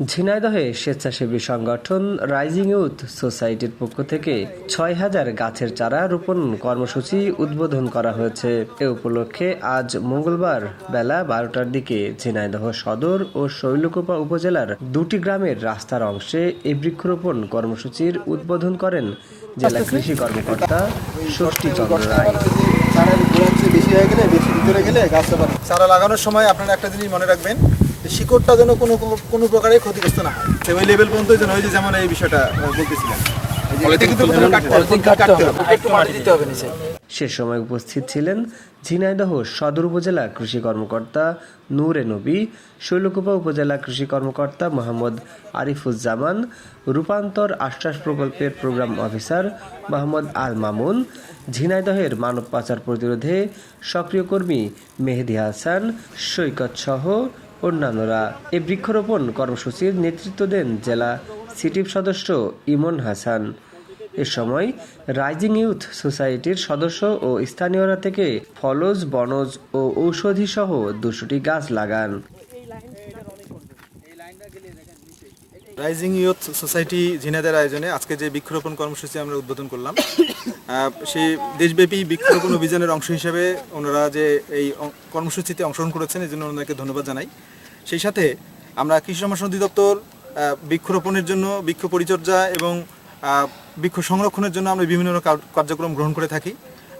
ঝিনাইদহে স্বেচ্ছাসেবী সংগঠন rising youth সোসাইটির পক্ষ থেকে ছয় হাজার গাছের চারা রোপণ কর্মসূচি উদ্বোধন করা হয়েছে। এ উপলক্ষে আজ মঙ্গলবার বেলা বারোটার দিকে ঝিনাইদহ সদর ও শৈলকোপা উপজেলার দুটি গ্রামের রাস্তার অংশে এই বৃক্ষরোপণ কর্মসূচির উদ্বোধন করেন জেলা কৃষি কর্মকর্তা ষষ্ঠী চন্দ্র রায়। বেশি হয়ে গেলে, বেশি ভিতরে গেলে চারা লাগানোর সময় আপনারা একটা জিনিস মনে রাখবেন শিকড়টা যেন কোনো কোনো প্রকারে ক্ষতিগ্রস্ত না হয়। তো ওই লেভেল পর্যন্ত যেন যে যেমন এই বিষয়টা বলতেছিলাম। সে সময় উপস্থিত ছিলেন ঝিনাইদহ সদর উপজেলা কৃষি কর্মকর্তা নূরে নবী শৈলকুপা উপজেলা কৃষি কর্মকর্তা মোহাম্মদ আরিফুজ্জামান রূপান্তর আশ্বাস প্রকল্পের প্রোগ্রাম অফিসার মোহাম্মদ আল মামুন ঝিনাইদহের মানব পাচার প্রতিরোধে সক্রিয় কর্মী মেহেদি হাসান সৈকত সহ অন্যান্যরা এ বৃক্ষরোপণ কর্মসূচির নেতৃত্ব দেন জেলা সিটিভ সদস্য ইমন হাসান। এ সময় রাইজিং ইউথ সোসাইটির সদস্য ও স্থানীয়রা থেকে ফলজ, বনজ ও ঔষধি সহ দুশোটি গাছ লাগান। রাইজিং ইউথ সোসাইটি ঝিনাইদের আয়োজনে আজকে যে বৃক্ষরোপণ কর্মসূচি আমরা উদ্বোধন করলাম সেই দেশব্যাপী বৃক্ষরোপণ অভিযানের অংশ হিসেবে ওনারা যে এই কর্মসূচিতে অংশগ্রহণ করেছেন এই জন্য ওনাদেরকে ধন্যবাদ জানাই। সেই সাথে আমরা কৃষি সম্ভাষণ অধিদপ্তর বৃক্ষরোপণের জন্য বৃক্ষ পরিচর্যা এবং বৃক্ষ সংরক্ষণের জন্য আমরা বিভিন্ন কার- কার্যক্রম গ্রহণ করে থাকি।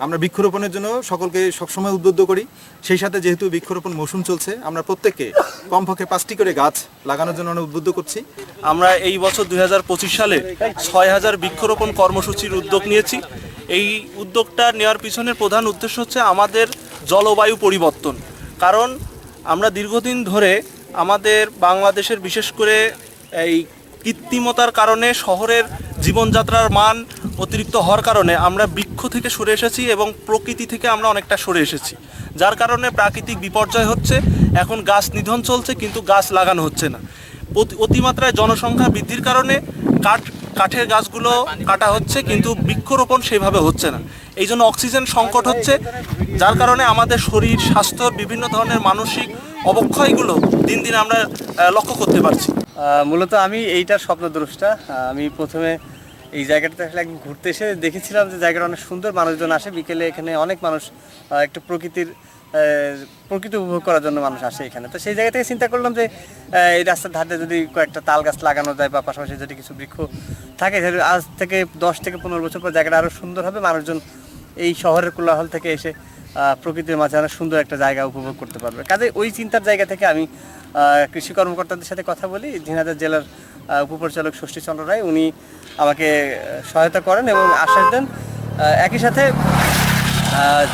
আমরা বৃক্ষরোপণের জন্য সকলকে সবসময় উদ্বুদ্ধ করি। সেই সাথে যেহেতু বৃক্ষরোপণ মৌসুম চলছে, আমরা প্রত্যেককে কমপক্ষে পাঁচটি করে গাছ লাগানোর জন্য আমরা উদ্বুদ্ধ করছি। আমরা এই বছর দু হাজার পঁচিশ সালে ছয় হাজার বৃক্ষরোপণ কর্মসূচির উদ্যোগ নিয়েছি। এই উদ্যোগটা নেওয়ার পিছনের প্রধান উদ্দেশ্য হচ্ছে আমাদের জলবায়ু পরিবর্তন। কারণ আমরা দীর্ঘদিন ধরে আমাদের বাংলাদেশের বিশেষ করে এই কৃত্রিমতার কারণে শহরের জীবনযাত্রার মান অতিরিক্ত হওয়ার কারণে আমরা বৃক্ষ থেকে সরে এসেছি এবং প্রকৃতি থেকে আমরা অনেকটা সরে এসেছি। যার কারণে প্রাকৃতিক বিপর্যয় হচ্ছে, এখন গাছ নিধন চলছে কিন্তু গাছ লাগানো হচ্ছে না। অতি- অতিমাত্রায় জনসংখ্যা বৃদ্ধির কারণে কাঠ, কাঠের গাছগুলো কাটা হচ্ছে কিন্তু বৃক্ষরোপণ সেভাবে হচ্ছে না। এই জন্য অক্সিজেন সংকট হচ্ছে, যার কারণে আমাদের শরীর, স্বাস্থ্য, বিভিন্ন ধরনের মানসিক অবক্ষয়গুলো দিন দিন আমরা লক্ষ্য করতে পারছি। মূলত আমি এইটার স্বপ্নদ্রষ্টা। আমি প্রথমে এই জায়গাটাতে আসলে একদিন ঘুরতে এসে দেখেছিলাম যে জায়গাটা অনেক সুন্দর, মানুষজন আসে। বিকেলে এখানে অনেক মানুষ একটু প্রকৃতির প্রকৃতি উপভোগ করার জন্য মানুষ আসে এখানে। তো সেই জায়গা থেকে চিন্তা করলাম যে এই রাস্তার ধারে যদি কয়েকটা তাল গাছ লাগানো যায় বা পাশাপাশি যদি কিছু বৃক্ষ থাকে আজ থেকে দশ থেকে পনেরো বছর পর জায়গাটা আরও সুন্দর হবে। মানুষজন এই শহরের কোলাহল থেকে এসে প্রকৃতির মাঝে অনেক সুন্দর একটা জায়গা উপভোগ করতে পারবে। কাজে ওই চিন্তার জায়গা থেকে আমি কৃষি কর্মকর্তাদের সাথে কথা বলি। ঝিনাইদহ জেলার উপপরিচালক ষষ্ঠী চন্দ্র রায়, উনি আমাকে সহায়তা করেন এবং আশ্বাস দেন। একই সাথে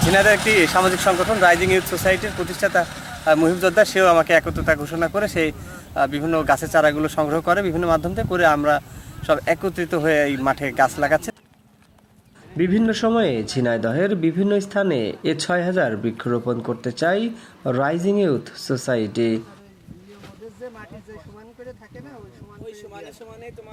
ঝিনাইদহ একটি সামাজিক সংগঠন, রাইজিং ইউথ সোসাইটির প্রতিষ্ঠাতা যোদ্ধা সেও আমাকে একত্রতা ঘোষণা করে সেই বিভিন্ন গাছের চারাগুলো সংগ্রহ করে, বিভিন্ন মাধ্যম থেকে করে আমরা সব একত্রিত হয়ে এই মাঠে গাছ লাগাচ্ছে। বিভিন্ন সময়ে ঝিনাইদহের বিভিন্ন স্থানে এ ছয় হাজার বৃক্ষরোপণ করতে চাই রাইজিং ইউথ সোসাইটি। মাটি যে সমান করে থাকে না ওই সমান ওই সমানে সমানে তোমার